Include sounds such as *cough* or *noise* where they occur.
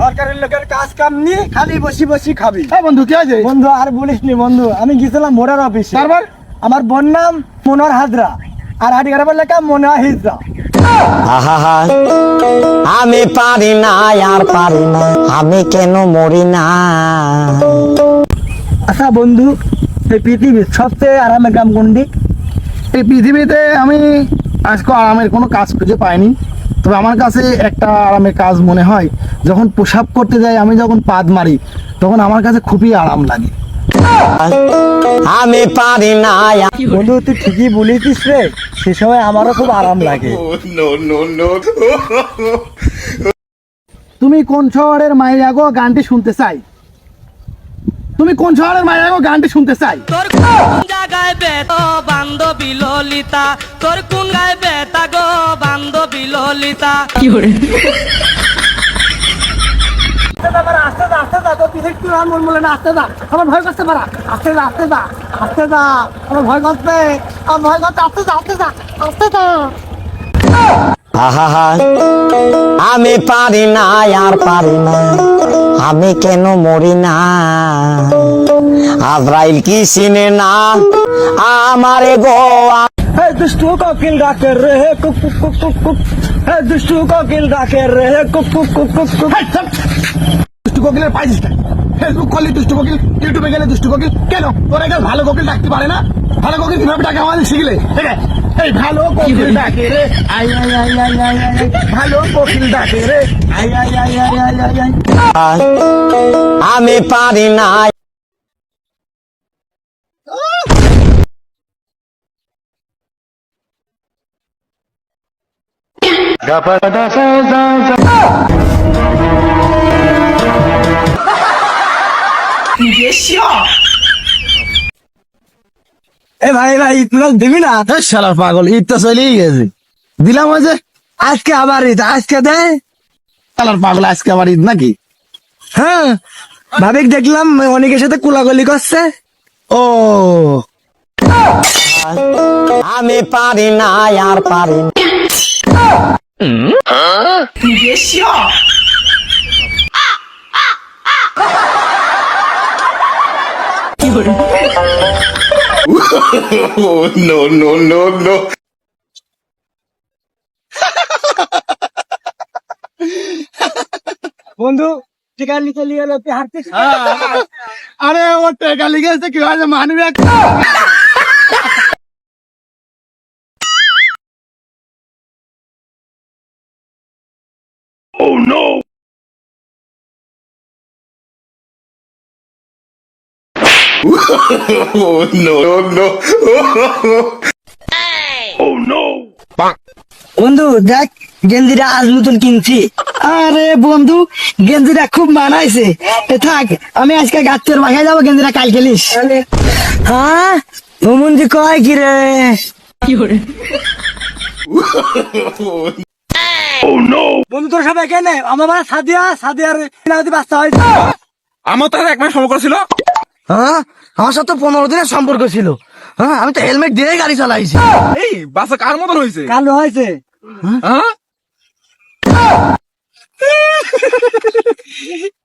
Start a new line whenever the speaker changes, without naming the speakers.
সরকারের লোকের কাজ কাম নিয়ে খালি বসি বসি খাবি।
হ্যাঁ বন্ধু কি আছে
বন্ধু আর বলিস নি বন্ধু আমি গেছিলাম ভোটার অফিসে
তারপর
আমার বোন নাম হাজরা আর লেখা হিজরা।
আমি পারি না আর পারি না আমি কেন মরি না?
আচ্ছা বন্ধু এই পৃথিবীর সবচেয়ে আরামের গ্রাম কোনটি?
এই পৃথিবীতে আমি আজকে আরামের কোনো কাজ খুঁজে পাইনি। তবে আমার কাছে একটা আরামের কাজ মনে হয় যখন প্রসাব করতে যাই আমি যখন পাদ মারি তখন আমার কাছে খুবই আরাম লাগে।
আমি পারি না
বন্ধু তুই ঠিকই বলেছিস রে সে সময় আমারও খুব আরাম লাগে।
তুমি কোন শহরের মাইয়া গো গানটি শুনতে চাই? তুমি কোন শহরের মাইয়া গো গানটি শুনতে চাই?
তোর কোন জায়গায় বেত বান্ধবী ললিতা? তোর কোন গায়ে বেতা গো বান্ধবী ললিতা
আস্তে যা আস্তে যা, আস্তে যা, একটু রান মলমলে না, আস্তে যা। আমার ভয় করতে পারা আস্তে যা আস্তে যা আস্তে যা। আমার ভয় করতে আমার ভয় করতে আস্তে যা আস্তে যা আস্তে যা।
আহা আমি পারি না আর পারি না। আমি কেন মরি না? আজরাইল কি চিনে না? আমারে গো
হে দুষ্টু কোকিল ডাকে রে হে কুক কুক কুক কুক কুক হে দুষ্টু কোকিল ডাকে রে হে কুক কুক কুক কুক কুক
দুষ্টু কোকিলের পাইছিস কেন ফেসবুক করলি দুষ্টু কোকিল ইউটিউবে গেলে দুষ্টু কোকিল কেন তোরা কেন ভালো কোকিল ডাকতে পারে না ভালো কোকিল কীভাবে ডাকে আমাদের শিখলে ঠিক আছে এই ভালো কোকিল ডাকে রে আই আই আই আই আই আই। ভালো কোকিল ডাকে রে আই আই আই আই আই আই
আমি পারি না
এ ভাই ভাই তুই দিবি না?
এই শালার পাগল ঈদ তো চলেই গেছে। দিলাম ওই যে
আজকে আবার ঈদ আজকে দে।
শালার পাগল আজকে আবার ঈদ নাকি?
হ্যাঁ ভাবিক দেখলাম অনেকের সাথে কোলাগুলি করছে।
ও।
আমি পারি না আর পারি না।
বন্ধু টিকার নিচে নিয়ে তুই হাঁটছিস
আরে ও টেকা লিখেছে কি হয় মানবি *laughs*
বন্ধু দেখ গেঞ্জিটা আজ নতুন কিনছি। আরে বন্ধু গেঞ্জিটা খুব মানাইছে। থাক আমি আজকে গাছের বাসায় যাব গেঞ্জিটা কাল খেলিস হ্যাঁ? ভ্রমণজি কয় কি রে *laughs* বন্ধু তোর সবাই কেন? আমার বাড়া সাদিয়া সাদিয়ার বাচ্চা হয়েছে।
আমার তো এক মাস সম্পর্ক ছিল।
হ্যাঁ? আমার সাথে পনেরো দিনের সম্পর্ক ছিল। হ্যাঁ? আমি তো হেলমেট দিয়ে গাড়ি চালাইছি।
এই বাচ্চা কার মতন হয়েছে
কালো হয়েছে।
হ্যাঁ? *laughs*